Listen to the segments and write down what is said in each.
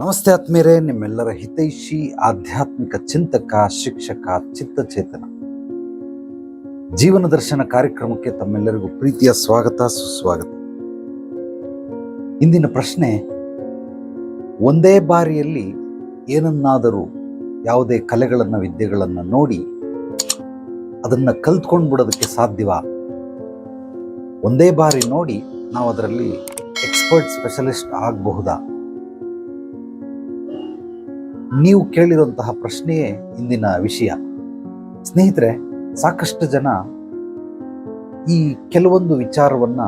ನಮಸ್ತೆ ಆತ್ಮೀಯರೇ, ನಿಮ್ಮೆಲ್ಲರ ಹಿತೈಷಿ, ಆಧ್ಯಾತ್ಮಿಕ ಚಿಂತಕ, ಶಿಕ್ಷಕ, ಚಿತ್ತಚೇತನ. ಜೀವನ ದರ್ಶನ ಕಾರ್ಯಕ್ರಮಕ್ಕೆ ತಮ್ಮೆಲ್ಲರಿಗೂ ಪ್ರೀತಿಯ ಸ್ವಾಗತ, ಸುಸ್ವಾಗತ. ಇಂದಿನ ಪ್ರಶ್ನೆ, ಒಂದೇ ಬಾರಿಯಲ್ಲಿ ಏನನ್ನಾದರೂ ಯಾವುದೇ ಕಲೆಗಳನ್ನು, ವಿದ್ಯೆಗಳನ್ನು ನೋಡಿ ಅದನ್ನು ಕಲ್ತ್ಕೊಂಡು ಬಿಡೋದಕ್ಕೆ ಸಾಧ್ಯವ? ಒಂದೇ ಬಾರಿ ನೋಡಿ ನಾವು ಅದರಲ್ಲಿ ಎಕ್ಸ್ಪರ್ಟ್ ಸ್ಪೆಷಲಿಸ್ಟ್ ಆಗಬಹುದಾ? ನೀವು ಕೇಳಿರುವಂತಹ ಪ್ರಶ್ನೆಯೇ ಇಂದಿನ ವಿಷಯ. ಸ್ನೇಹಿತರೆ, ಸಾಕಷ್ಟು ಜನ ಈ ಕೆಲವೊಂದು ವಿಚಾರವನ್ನ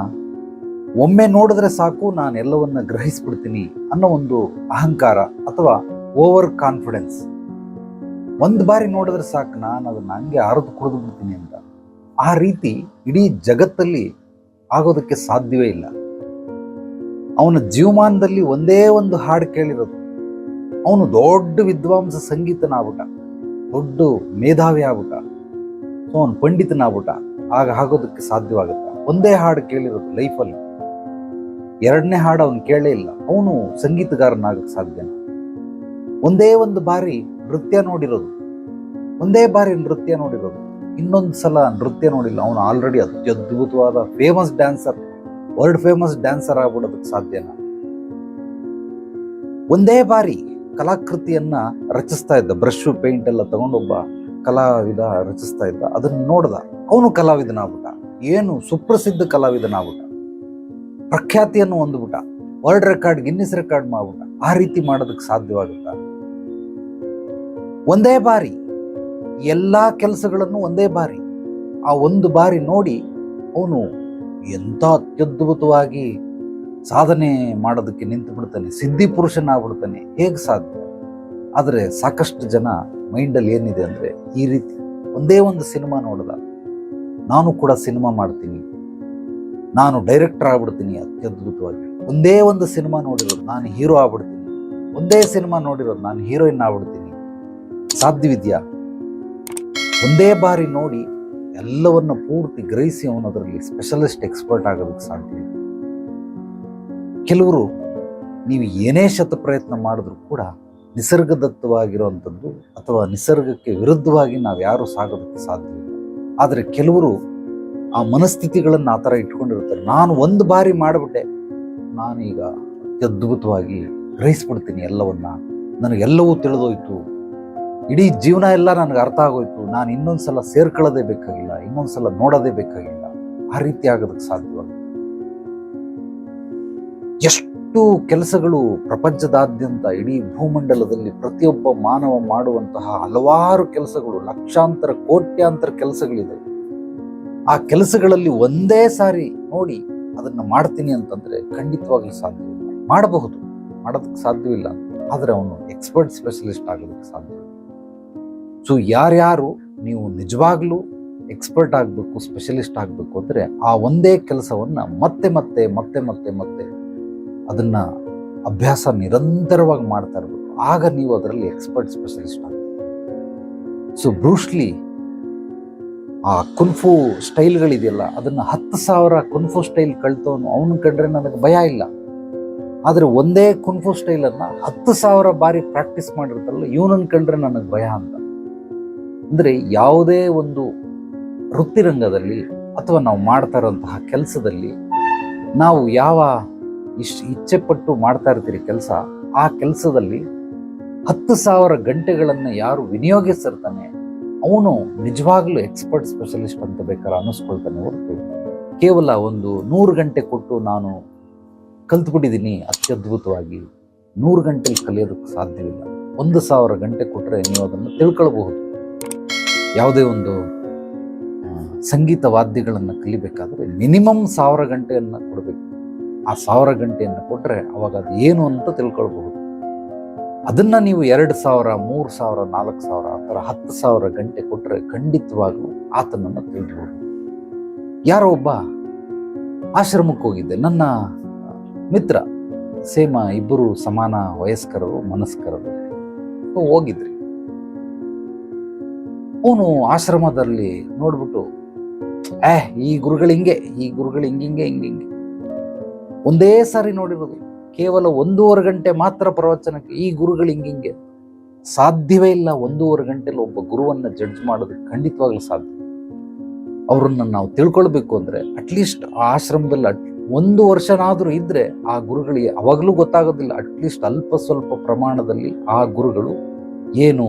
ಒಮ್ಮೆ ನೋಡಿದ್ರೆ ಸಾಕು, ನಾನು ಎಲ್ಲವನ್ನ ಗ್ರಹಿಸ್ಬಿಡ್ತೀನಿ ಅನ್ನೋ ಒಂದು ಅಹಂಕಾರ ಅಥವಾ ಓವರ್ ಕಾನ್ಫಿಡೆನ್ಸ್ ಒಂದು ಬಾರಿ ನೋಡಿದ್ರೆ ಸಾಕು, ನಾನು ಅದನ್ನ ಹಂಗೆ ಅರದು ಕುಡಿದು ಬಿಡ್ತೀನಿ ಅಂತ. ಆ ರೀತಿ ಇಡೀ ಜಗತ್ತಲ್ಲಿ ಆಗೋದಕ್ಕೆ ಸಾಧ್ಯವೇ ಇಲ್ಲ. ಅವನ ಜೀವಮಾನದಲ್ಲಿ ಒಂದೇ ಒಂದು ಹಾಡು ಕೇಳಿರೋದು. ಅವನು ದೊಡ್ಡ ವಿದ್ವಾಂಸ ಸಂಗೀತನಾಗ್ಬಿಟ್ಟ, ದೊಡ್ಡ ಮೇಧಾವಿ ಆಗ್ಬಿಟ್ಟ ಸೊ ಅವನು ಪಂಡಿತನಾಗ್ಬಿಟ್ಟ. ಆಗ ಆಗೋದಕ್ಕೆ ಸಾಧ್ಯವಾಗುತ್ತೆ. ಒಂದೇ ಹಾಡು ಕೇಳಿರೋದು ಲೈಫಲ್ಲಿ. ಎರಡನೇ ಹಾಡು ಅವನು ಕೇಳೇ ಇಲ್ಲ. ಅವನು ಸಂಗೀತಗಾರನಾಗಕ್ಕೆ ಸಾಧ್ಯನ ಒಂದೇ ಒಂದು ಬಾರಿ ನೃತ್ಯ ನೋಡಿರೋದು. ಒಂದೇ ಬಾರಿ ನೃತ್ಯ ನೋಡಿರೋದು. ಇನ್ನೊಂದು ಸಲ ನೃತ್ಯ ನೋಡಿಲ್ಲ. ಅವನು already ಅತ್ಯದ್ಭುತವಾದ famous dancer world famous dancer ಆಗ್ಬಿಡೋದಕ್ಕೆ ಸಾಧ್ಯನ ಒಂದೇ ಬಾರಿ ಕಲಾಕೃತಿಯನ್ನ ರಚಿಸ್ತಾ ಇದ್ದ, ಬ್ರಷ್ ಪೇಂಟ್ ಎಲ್ಲ ತಗೊಂಡೊಬ್ಬ ಕಲಾವಿದ ರಚಿಸ್ತಾ ಇದ್ದ. ಅದನ್ನ ನೋಡ್ದ, ಅವನು ಕಲಾವಿದನಾಗ್ಬಿಟ್ಟ. ಏನು ಸುಪ್ರಸಿದ್ಧ ಕಲಾವಿದನಾಗ್ಬಿಟ್ಟ. ಪ್ರಖ್ಯಾತಿಯನ್ನು ಹೊಂದ್ಬಿಟ್ಟ. ವರ್ಲ್ಡ್ ರೆಕಾರ್ಡ್, ಗಿನ್ನಿಸ್ ರೆಕಾರ್ಡ್ ಮಾಡ್ಬಿಟ್ಟ. ಆ ರೀತಿ ಮಾಡೋದಕ್ಕೆ ಸಾಧ್ಯವಾಗುತ್ತ? ಒಂದೇ ಬಾರಿ, ಎಲ್ಲಾ ಕೆಲಸಗಳನ್ನು ಒಂದೇ ಬಾರಿ. ಆ ಒಂದು ಬಾರಿ ನೋಡಿ, ಅವನು ಎಂಥ ಅತ್ಯದ್ಭುತವಾಗಿ ಸಾಧನೆ ಮಾಡೋದಕ್ಕೆ ನಿಂತು ಬಿಡ್ತಾನೆ, ಸಿದ್ಧಿ ಪುರುಷನಾಗ್ಬಿಡ್ತಾನೆ, ಹೇಗೆ ಸಾಧ್ಯ? ಆದರೆ ಸಾಕಷ್ಟು ಜನ ಮೈಂಡಲ್ಲಿ ಏನಿದೆ ಅಂದರೆ ಈ ರೀತಿ ಒಂದೇ ಒಂದು ಸಿನಿಮಾ ನೋಡಿದ ನಾನು ಕೂಡ ಸಿನಿಮಾ ಮಾಡ್ತೀನಿ. ನಾನು ಡೈರೆಕ್ಟರ್ ಆಗ್ಬಿಡ್ತೀನಿ ಅತ್ಯದ್ಭುತವಾಗಿ. ಒಂದೇ ಒಂದು ಸಿನಿಮಾ ನೋಡಿರೋದು ನಾನು ಹೀರೋ ಆಗ್ಬಿಡ್ತೀನಿ. ಒಂದೇ ಸಿನಿಮಾ ನೋಡಿರೋದು ನಾನು ಹೀರೋಯಿನ್ ಆಗ್ಬಿಡ್ತೀನಿ. ಸಾಧ್ಯವಿದ್ಯಾ? ಒಂದೇ ಬಾರಿ ನೋಡಿ ಎಲ್ಲವನ್ನು ಪೂರ್ತಿ ಗ್ರಹಿಸಿ ಅವನು ಅದರಲ್ಲಿ ಸ್ಪೆಷಲಿಸ್ಟ್ ಎಕ್ಸ್ಪರ್ಟ್ ಆಗೋದಕ್ಕೆ ಸಾಧ್ಯ. ಕೆಲವರು ನೀವು ಏನೇ ಶತ ಪ್ರಯತ್ನ ಮಾಡಿದ್ರೂ ಕೂಡ ನಿಸರ್ಗದತ್ತವಾಗಿರುವಂಥದ್ದು ಅಥವಾ ನಿಸರ್ಗಕ್ಕೆ ವಿರುದ್ಧವಾಗಿ ನಾವು ಯಾರು ಸಾಗೋದಕ್ಕೆ ಸಾಧ್ಯವಿಲ್ಲ. ಆದರೆ ಕೆಲವರು ಆ ಮನಸ್ಥಿತಿಗಳನ್ನು ಆ ಥರ ಇಟ್ಕೊಂಡಿರ್ತಾರೆ. ನಾನು ಒಂದು ಬಾರಿ ಮಾಡಿಬಿಟ್ಟೆ. ನಾನೀಗ ಅತ್ಯದ್ಭುತವಾಗಿ ಗ್ರಹಿಸ್ಬಿಡ್ತೀನಿ ಎಲ್ಲವನ್ನ. ನನಗೆಲ್ಲವೂ ತಿಳಿದೋಯ್ತು. ಇಡೀ ಜೀವನ ಎಲ್ಲ ನನಗೆ ಅರ್ಥ ಆಗೋಯ್ತು. ನಾನು ಇನ್ನೊಂದ್ಸಲ ಸೇರ್ಕೊಳ್ಳೋದೇ ಬೇಕಾಗಿಲ್ಲ. ಇನ್ನೊಂದ್ಸಲ ನೋಡೋದೇ ಬೇಕಾಗಿಲ್ಲ. ಆ ರೀತಿ ಆಗೋದಕ್ಕೆ ಸಾಧ್ಯವಾಗುತ್ತೆ. ಎಷ್ಟು ಕೆಲಸಗಳು ಪ್ರಪಂಚದಾದ್ಯಂತ ಇಡೀ ಭೂಮಂಡಲದಲ್ಲಿ ಪ್ರತಿಯೊಬ್ಬ ಮಾನವ ಮಾಡುವಂತಹ ಹಲವಾರು ಕೆಲಸಗಳು, ಲಕ್ಷಾಂತರ, ಕೋಟ್ಯಾಂತರ ಕೆಲಸಗಳಿದೆ. ಆ ಕೆಲಸಗಳಲ್ಲಿ ಒಂದೇ ಸಾರಿ ನೋಡಿ ಅದನ್ನು ಮಾಡ್ತೀನಿ ಅಂತಂದ್ರೆ ಖಂಡಿತವಾಗ್ಲೂ ಸಾಧ್ಯವಿಲ್ಲ ಮಾಡಬಹುದು, ಮಾಡೋದಕ್ಕೆ ಸಾಧ್ಯವಿಲ್ಲ. ಆದರೆ ಅವನು ಎಕ್ಸ್ಪರ್ಟ್ ಸ್ಪೆಷಲಿಸ್ಟ್ ಆಗೋದಕ್ಕೆ ಸಾಧ್ಯ ಸೊ ಯಾರ್ಯಾರು ನೀವು ನಿಜವಾಗ್ಲೂ ಎಕ್ಸ್ಪರ್ಟ್ ಆಗಬೇಕು, ಸ್ಪೆಷಲಿಸ್ಟ್ ಆಗಬೇಕು ಅಂದರೆ ಆ ಒಂದೇ ಕೆಲಸವನ್ನು ಮತ್ತೆ ಮತ್ತೆ ಮತ್ತೆ ಮತ್ತೆ ಮತ್ತೆ ಅದನ್ನ ಅಭ್ಯಾಸ ನಿರಂತರವಾಗಿ ಮಾಡ್ತಾ ಇರಬೇಕು. ಆಗ ನೀವು ಅದರಲ್ಲಿ ಎಕ್ಸ್ಪರ್ಟ್ ಸ್ಪೆಷಲಿಸ್ಟ್ ಆಗ್ತೀರಿ. ಸೊ ಬ್ರೂಸ್ಲಿ ಆ ಕುನ್ಫು ಸ್ಟೈಲ್ಗಳಿದೆಯಲ್ಲ ಅದನ್ನು ಹತ್ತು ಸಾವಿರ ಕುನ್ಫು ಸ್ಟೈಲ್ ಕಳ್ತವನು ಅವನು ಕಂಡ್ರೆ ನನಗೆ ಭಯ ಇಲ್ಲ. ಆದರೆ ಒಂದೇ ಕುನ್ಫು ಸ್ಟೈಲನ್ನು ಹತ್ತು ಸಾವಿರ ಬಾರಿ ಪ್ರಾಕ್ಟೀಸ್ ಮಾಡಿರ್ತಲ್ಲ ಇವನನ್ನು ಕಂಡ್ರೆ ನನಗೆ ಭಯ ಅಂತ. ಅಂದರೆ ಯಾವುದೇ ಒಂದು ವೃತ್ತಿರಂಗದಲ್ಲಿ ಅಥವಾ ನಾವು ಮಾಡ್ತಾ ಇರೋಂತಹ ಕೆಲಸದಲ್ಲಿ ನಾವು ಯಾವ ಇಷ್ಟು ಇಚ್ಛೆಪಟ್ಟು ಮಾಡ್ತಾ ಇರ್ತೀರಿ ಕೆಲಸ, ಆ ಕೆಲಸದಲ್ಲಿ ಹತ್ತು ಸಾವಿರ ಗಂಟೆಗಳನ್ನು ಯಾರು ವಿನಿಯೋಗಿಸಿರ್ತಾನೆ ಅವನು ನಿಜವಾಗ್ಲೂ ಎಕ್ಸ್ಪರ್ಟ್ ಸ್ಪೆಷಲಿಸ್ಟ್ ಅಂತ ಬೇಕಾದ್ರೆ ಅನ್ನಿಸ್ಕೊಳ್ತಾನೆ ಹೊರತು. ಕೇವಲ ಒಂದು ನೂರು ಗಂಟೆ ಕೊಟ್ಟು ನಾನು ಕಲ್ತ್ಬಿಟ್ಟಿದ್ದೀನಿ ಅತ್ಯದ್ಭುತವಾಗಿ, ನೂರು ಗಂಟೆಲಿ ಕಲಿಯೋದಕ್ಕೆ ಸಾಧ್ಯವಿಲ್ಲ. ಒಂದು ಸಾವಿರ ಗಂಟೆ ಕೊಟ್ಟರೆ ನೀವು ಅದನ್ನು ತಿಳ್ಕೊಳ್ಬಹುದು. ಯಾವುದೇ ಒಂದು ಸಂಗೀತ ವಾದ್ಯಗಳನ್ನು ಕಲಿಬೇಕಾದ್ರೆ ಮಿನಿಮಮ್ ಸಾವಿರ ಗಂಟೆಯನ್ನು ಕೊಡಬೇಕು. ಆ ಸಾವಿರ ಗಂಟೆಯನ್ನು ಕೊಟ್ಟರೆ ಅವಾಗ ಅದು ಏನು ಅಂತ ತಿಳ್ಕೊಳ್ಬಹುದು. ಅದನ್ನು ನೀವು ಎರಡು ಸಾವಿರ, ಮೂರು ಸಾವಿರ, ನಾಲ್ಕು ಸಾವಿರ, ಆ ಥರ ಹತ್ತು ಸಾವಿರ ಗಂಟೆ ಕೊಟ್ಟರೆ ಖಂಡಿತವಾಗ್ಲೂ ಆತನನ್ನು ತಿಳಿಬಹುದು ಯಾರೋ ಒಬ್ಬ ಆಶ್ರಮಕ್ಕೆ ಹೋಗಿದ್ದೆ. ನನ್ನ ಮಿತ್ರ, ಸೇಮ ಇಬ್ಬರು ಸಮಾನ ವಯಸ್ಕರರು, ಮನಸ್ಕರರು. ಹೋಗಿದ್ರಿ. ಅವನು ಆಶ್ರಮದಲ್ಲಿ ನೋಡ್ಬಿಟ್ಟು, ಏ, ಈ ಗುರುಗಳು ಹಿಂಗೆ, ಈ ಗುರುಗಳು ಹಿಂಗಿಂಗೆ ಹಿಂಗಿಂಗೆ ಒಂದೇ ಸಾರಿ ನೋಡಿರೋದು. ಕೇವಲ ಒಂದೂವರೆ ಗಂಟೆ ಮಾತ್ರ ಪ್ರವಚನಕ್ಕೆ ಈ ಗುರುಗಳು ಹಿಂಗಿಂಗೆ ಸಾಧ್ಯವೇ ಇಲ್ಲ ಒಂದೂವರೆ ಗಂಟೆಲಿ ಒಬ್ಬ ಗುರುವನ್ನ ಜಡ್ಜ್ ಮಾಡೋದಕ್ಕೆ ಖಂಡಿತವಾಗ್ಲೂ ಸಾಧ್ಯ. ಅವರನ್ನ ನಾವು ತಿಳ್ಕೊಳ್ಬೇಕು ಅಂದ್ರೆ ಅಟ್ಲೀಸ್ಟ್ ಆ ಆಶ್ರಮದಲ್ಲಿ ಒಂದು ವರ್ಷನಾದರೂ ಇದ್ರೆ ಆ ಗುರುಗಳಿಗೆ ಅವಾಗಲೂ ಗೊತ್ತಾಗೋದಿಲ್ಲ. ಅಟ್ಲೀಸ್ಟ್ ಅಲ್ಪ ಸ್ವಲ್ಪ ಪ್ರಮಾಣದಲ್ಲಿ ಆ ಗುರುಗಳು ಏನು,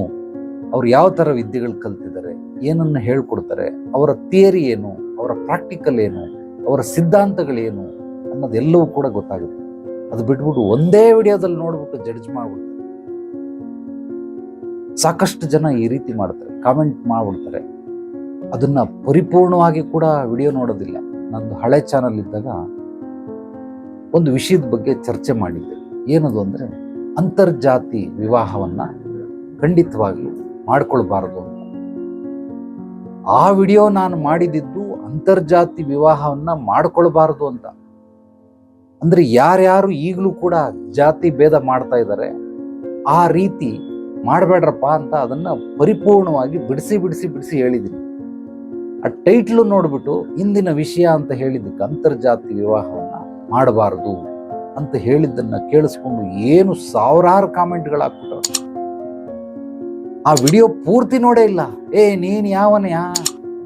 ಅವ್ರು ಯಾವ ಥರ ವಿದ್ಯೆಗಳು ಕಲ್ತಿದ್ದಾರೆ, ಏನನ್ನ ಹೇಳ್ಕೊಡ್ತಾರೆ, ಅವರ ಥಿಯರಿ ಏನು, ಅವರ ಪ್ರಾಕ್ಟಿಕಲ್ ಏನು, ಅವರ ಸಿದ್ಧಾಂತಗಳೇನು ಅನ್ನೋದೆಲ್ಲವೂ ಕೂಡ ಗೊತ್ತಾಗುತ್ತೆ. ಅದು ಬಿಟ್ಬಿಟ್ಟು ಒಂದೇ ವಿಡಿಯೋದಲ್ಲಿ ನೋಡ್ಬಿಟ್ಟು ಜಡ್ಜ್ ಮಾಡ್ಬಿಡ್ತಾರೆ. ಸಾಕಷ್ಟು ಜನ ಈ ರೀತಿ ಮಾಡ್ತಾರೆ ಕಾಮೆಂಟ್ ಮಾಡ್ಬಿಡ್ತಾರೆ. ಅದನ್ನ ಪರಿಪೂರ್ಣವಾಗಿ ಕೂಡ ವಿಡಿಯೋ ನೋಡೋದಿಲ್ಲ. ನಂದು ಹಳೆ ಚಾನಲ್ ಇದ್ದಾಗ ಒಂದು ವಿಷಯದ ಬಗ್ಗೆ ಚರ್ಚೆ ಮಾಡಿದ್ದೆ. ಏನದು ಅಂದ್ರೆ ಅಂತರ್ಜಾತಿ ವಿವಾಹವನ್ನ ಖಂಡಿತವಾಗ್ಲೂ ಮಾಡ್ಕೊಳ್ಬಾರದು ಅಂತ. ಆ ವಿಡಿಯೋ ನಾನು ಮಾಡಿದಿದ್ದು ಅಂತರ್ಜಾತಿ ವಿವಾಹವನ್ನ ಮಾಡ್ಕೊಳ್ಬಾರದು ಅಂತ. ಅಂದ್ರೆ ಯಾರ್ಯಾರು ಈಗಲೂ ಕೂಡ ಜಾತಿ ಭೇದ ಮಾಡ್ತಾ ಇದ್ದಾರೆ, ಆ ರೀತಿ ಮಾಡಬೇಡ್ರಪ್ಪ ಅಂತ ಅದನ್ನ ಪರಿಪೂರ್ಣವಾಗಿ ಬಿಡಿಸಿ ಬಿಡಿಸಿ ಬಿಡಿಸಿ ಹೇಳಿದ್ದೀನಿ. ಆ ಟೈಟ್ಲು ನೋಡ್ಬಿಟ್ಟು ಇಂದಿನ ವಿಷಯ ಅಂತ ಹೇಳಿದ್ದಕ್ಕೆ ಅಂತರ್ಜಾತಿ ವಿವಾಹವನ್ನ ಮಾಡಬಾರದು ಅಂತ ಹೇಳಿದ್ದನ್ನ ಕೇಳಿಸ್ಕೊಂಡು ಏನು ಸಾವಿರಾರು ಕಾಮೆಂಟ್ಗಳು ಆ ವಿಡಿಯೋ ಪೂರ್ತಿ ನೋಡೇ ಇಲ್ಲ. ಏ, ನೀನ್ ಯಾವನಯಾ?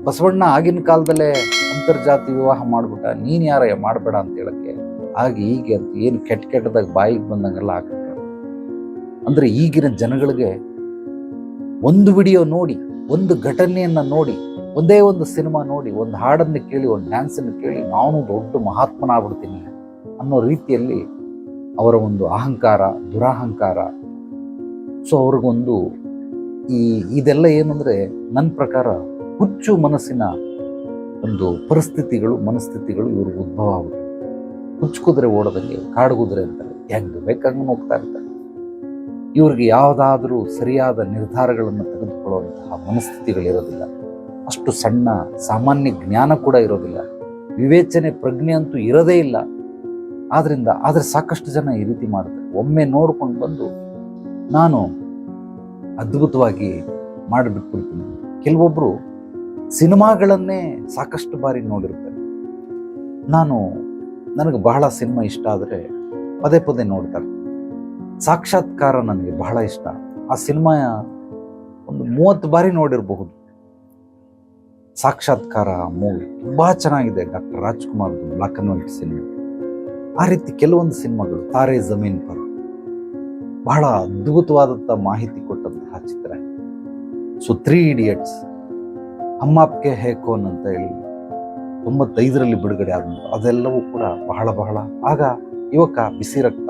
ಬಸವಣ್ಣ ಆಗಿನ ಕಾಲದಲ್ಲೇ ಅಂತರ್ಜಾತಿ ವಿವಾಹ ಮಾಡ್ಬಿಟ್ಟ, ನೀನ್ ಯಾರಯ್ಯ? ಮಾಡಬೇಡ ಅಂತ ಹೇಳಕ್ಕೆ. ಹಾಗೆ ಹೀಗೆ ಅಂತ ಏನು ಕೆಟ್ಟ ಕೆಟ್ಟದಾಗ ಬಾಯಿಗೆ ಬಂದಂಗೆಲ್ಲ ಹಾಕಕ್ಕೆ ಅಂದರೆ ಈಗಿನ ಜನಗಳಿಗೆ ಒಂದು ವಿಡಿಯೋ ನೋಡಿ, ಒಂದು ಘಟನೆಯನ್ನು ನೋಡಿ, ಒಂದೇ ಒಂದು ಸಿನಿಮಾ ನೋಡಿ, ಒಂದು ಹಾಡನ್ನು ಕೇಳಿ, ಒಂದು ಡ್ಯಾನ್ಸನ್ನು ಕೇಳಿ ನಾನು ದೊಡ್ಡ ಮಹಾತ್ಮನಾಗ್ಬಿಡ್ತೀನಿ ಅನ್ನೋ ರೀತಿಯಲ್ಲಿ ಅವರ ಒಂದು ಅಹಂಕಾರ, ದುರಹಂಕಾರ. ಸೊ ಅವ್ರಿಗೊಂದು ಈ ಇದೆಲ್ಲ ಏನಂದರೆ ನನ್ನ ಪ್ರಕಾರ ಹುಚ್ಚು ಮನಸ್ಸಿನ ಒಂದು ಪರಿಸ್ಥಿತಿಗಳು, ಮನಸ್ಥಿತಿಗಳು ಇವ್ರಿಗೆ ಉದ್ಭವ ಆಗುತ್ತೆ. ಹುಚ್ಚು ಕುದುರೆ ಓಡದಂಗೆ ಕಾಡು ಕುದುರೆ ಅಂತಾರೆ ಹೆಂಗ್ ಬೇಕಂಗೆ ಹೋಗ್ತಾ ಇರ್ತಾರೆ. ಇವ್ರಿಗೆ ಯಾವುದಾದ್ರೂ ಸರಿಯಾದ ನಿರ್ಧಾರಗಳನ್ನು ತೆಗೆದುಕೊಳ್ಳುವಂತಹ ಮನಸ್ಥಿತಿಗಳಿರೋದಿಲ್ಲ. ಅಷ್ಟು ಸಣ್ಣ, ಸಾಮಾನ್ಯ ಜ್ಞಾನ ಕೂಡ ಇರೋದಿಲ್ಲ. ವಿವೇಚನೆ, ಪ್ರಜ್ಞೆ ಅಂತೂ ಇರೋದೇ ಇಲ್ಲ. ಆದ್ರಿಂದ ಆದ್ರೆ ಸಾಕಷ್ಟು ಜನ ಈ ರೀತಿ ಮಾಡ್ತಾರೆ. ಒಮ್ಮೆ ನೋಡ್ಕೊಂಡು ಬಂದು ನಾನು ಅದ್ಭುತವಾಗಿ ಮಾಡಿಬಿಟ್ಬಿಡ್ತೀನಿ. ಕೆಲವೊಬ್ಬರು ಸಿನಿಮಾಗಳನ್ನೇ ಸಾಕಷ್ಟು ಬಾರಿ ನೋಡಿರ್ತಾರೆ. ನಾನು ನನಗೆ ಬಹಳ ಸಿನಿಮಾ ಇಷ್ಟ ಆದರೆ ಪದೇ ಪದೇ ನೋಡ್ತಾರೆ. ಸಾಕ್ಷಾತ್ಕಾರ ನನಗೆ ಬಹಳ ಇಷ್ಟ. ಆ ಸಿನಿಮಾ ಒಂದು ಮೂವತ್ತು ಬಾರಿ ನೋಡಿರಬಹುದು. ಸಾಕ್ಷಾತ್ಕಾರ ಮೂವಿ ತುಂಬ ಚೆನ್ನಾಗಿದೆ ಡಾಕ್ಟರ್ ರಾಜ್ಕುಮಾರ್ದು ಬ್ಲಾಕ್ ಅಂಡ್ ವೈಟ್ ಸಿನಿಮಾ. ಆ ರೀತಿ ಕೆಲವೊಂದು ಸಿನಿಮಾಗಳು ತಾರೆ ಜಮೀನ್ ಪರ ಬಹಳ ಅದ್ಭುತವಾದಂಥ ಮಾಹಿತಿ ಕೊಟ್ಟಂತಹ ಚಿತ್ರ. ಸೊ ತ್ರೀ ಇಡಿಯಟ್ಸ್ ಅಮ್ಮಾಪ್ಗೆ ಹೇಕೋನ್ ಅಂತ ಹೇಳಿ ತೊಂಬತ್ತೈದರಲ್ಲಿ ಬಿಡುಗಡೆ ಆದಂಥ ಅದೆಲ್ಲವೂ ಕೂಡ ಬಹಳ ಬಹಳ. ಆಗ ಯುವಕ ಬಿಸಿ ರಕ್ತ.